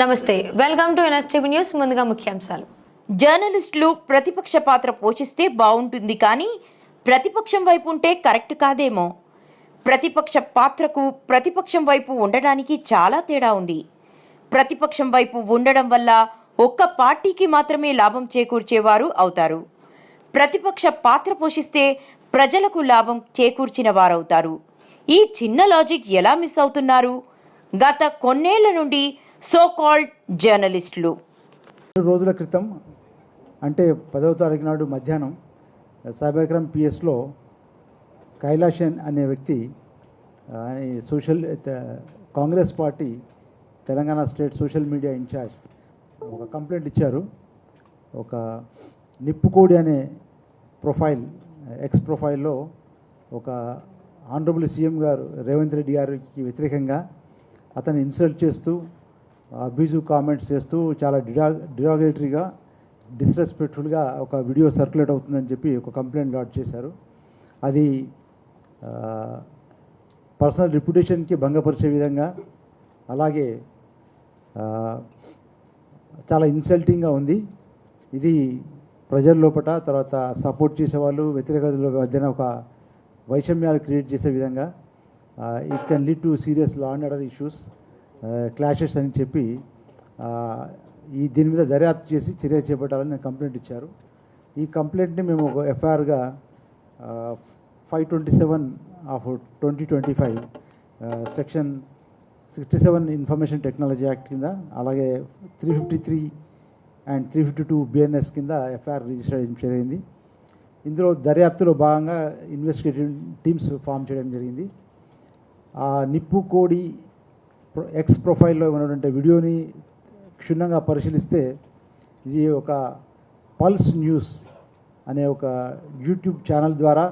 నమస్తే welcome to NSTV news ముందుగా ముఖ్యాంశాలు. జర్నలిస్టులు ప్రతిపక్ష పాత్ర పోషిస్తే బాగుంటుంది కానీ ప్రతిపక్షం వైపు ఉంటే కరెక్ట్ కాదేమో. ప్రతిపక్ష పాత్రకు ప్రతిపక్షం వైపు ఉండడానికి చాలా తేడా ఉంది. ప్రతిపక్షం వైపు ఉండడం వల్ల ఒక్క పార్టీకి మాత్రమే లాభం చేకూర్చేవారు అవుతారు. ప్రతిపక్ష పాత్ర పోషిస్తే ప్రజలకు లాభం చేకూర్చిన వారవుతారు. ఈ చిన్న లాజిక్ ఎలా మిస్ అవుతున్నారు? గత కొన్నేళ్ళ నుండి సో కాల్డ్ జర్నలిస్టులు రెండు రోజుల క్రితం అంటే పదవ తారీఖు నాడు మధ్యాహ్నం సాయిబాగ్రామ్ పిఎస్లో కైలాషన్ అనే వ్యక్తి social Congress party Telangana state social media incharge ఒక కంప్లైంట్ ఇచ్చారు. ఒక నిప్పుకోడి అనే ప్రొఫైల్ ఎక్స్ ప్రొఫైల్లో ఒక ఆనరబుల్ సీఎం గారు రేవంత్ రెడ్డి గారికి వ్యతిరేకంగా అతను ఇన్సల్ట్ చేస్తూ అబ్యూజివ్ కామెంట్స్ చేస్తూ చాలా డిరా డిరాగరేటరీగా డిస్రెస్పెక్ట్ఫుల్గా ఒక వీడియో సర్క్యులేట్ అవుతుందని చెప్పి ఒక కంప్లైంట్ లాడ్ చేశారు. అది పర్సనల్ రిప్యుటేషన్కి భంగపరిచే విధంగా అలాగే చాలా ఇన్సల్టింగ్గా ఉంది. ఇది ప్రజల లోపల తర్వాత సపోర్ట్ చేసేవాళ్ళు వ్యతిరేకతల మధ్యన ఒక వైషమ్యాలు క్రియేట్ చేసే విధంగా it can lead to serious law and order issues. Clashes అని చెప్పి ఈ దీని మీద దర్యాప్తు చేసి చర్య చేపట్టాలని కంప్లైంట్ ఇచ్చారు. ఈ కంప్లైంట్ని మేము ఒక ఎఫ్ఐఆర్గా five twenty seven of twenty twenty five section sixty seven information technology act కింద అలాగే three fifty three and three fifty two BNS కింద ఎఫ్ఐఆర్ రిజిస్టర్ జరిగింది. ఇందులో దర్యాప్తులో భాగంగా ఇన్వెస్టిగేటివ్ టీమ్స్ ఫామ్ చేయడం జరిగింది. ఆ నిప్పు కోడి ఎక్స్ ప్రొఫైల్లో ఉన్నటువంటి వీడియోని క్షుణ్ణంగా పరిశీలిస్తే ఇది ఒక పల్స్ న్యూస్ అనే ఒక యూట్యూబ్ ఛానల్ ద్వారా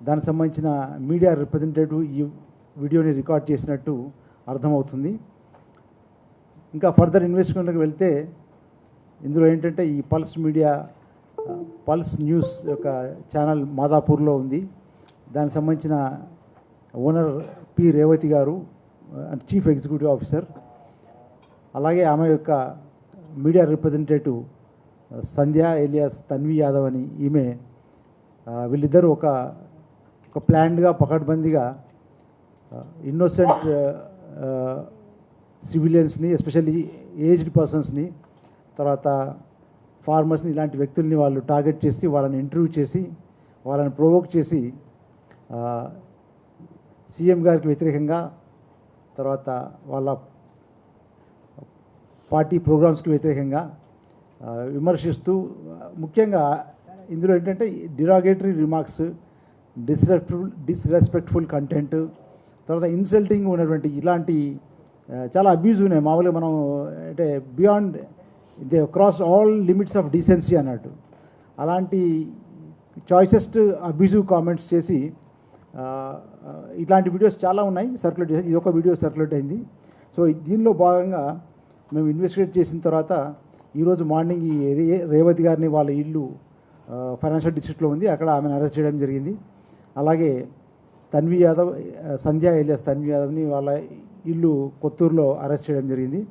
దానికి సంబంధించిన మీడియా రిప్రజెంటేటివ్ ఈ వీడియోని రికార్డ్ చేసినట్టు అర్థమవుతుంది. ఇంకా ఫర్దర్ ఇన్వెస్టిగేషన్కి వెళ్తే ఇందులో ఏంటంటే ఈ పల్స్ మీడియా పల్స్ న్యూస్ యొక్క ఛానల్ మాదాపూర్లో ఉంది. దానికి సంబంధించిన ఓనర్ పి రేవతి గారు చీఫ్ ఎగ్జిక్యూటివ్ ఆఫీసర్ అలాగే ఆమె యొక్క media representative uh, Sandhya Sandhya alias Tanvi Yadav అని ఈమె uh, వీళ్ళిద్దరూ ఒక ఒక ప్లాన్డ్గా పకడ్బందీగా ఇన్నోసెంట్ సివిలియన్స్ని ఎస్పెషల్లీ ఏజ్డ్ పర్సన్స్ని తర్వాత ఫార్మర్స్ని ఇలాంటి వ్యక్తుల్ని వాళ్ళు టార్గెట్ చేసి వాళ్ళని ఇంటర్వ్యూ చేసి వాళ్ళని ప్రొవోక్ చేసి uh, సీఎం గారికి వ్యతిరేకంగా తర్వాత వాళ్ళ పార్టీ ప్రోగ్రామ్స్కి వ్యతిరేకంగా విమర్శిస్తూ ముఖ్యంగా ఇందులో ఏంటంటే derogatory remarks disrespectful disrespectful content తర్వాత ఇన్సల్టింగ్ ఉన్నటువంటి ఇలాంటి చాలా అబ్యూజ్ ఉన్నాయి. మామూలుగా మనం అంటే beyond the cross all limits of decency అన్నట్టు. అలాంటి చాయిసెస్ట్ అబ్యూజివ్ కామెంట్స్ చేసి ఇట్లాంటి వీడియోస్ చాలా ఉన్నాయి. సర్క్యులేట్ చేసి ఇది ఒక వీడియో సర్క్యులేట్ అయింది సో దీనిలో భాగంగా మేము ఇన్వెస్టిగేట్ చేసిన తర్వాత ఈరోజు మార్నింగ్ ఈ రే- రేవతి గారిని వాళ్ళ ఇల్లు ఫైనాన్షియల్ డిస్ట్రిక్ట్లో ఉంది. అక్కడ ఆమెను అరెస్ట్ చేయడం జరిగింది. అలాగే తన్వి యాదవ్ సంధ్యా సంధ్య ఎలియాస్ తన్వి యాదవ్ని వాళ్ళ ఇల్లు కొత్తూరులో అరెస్ట్ చేయడం జరిగింది.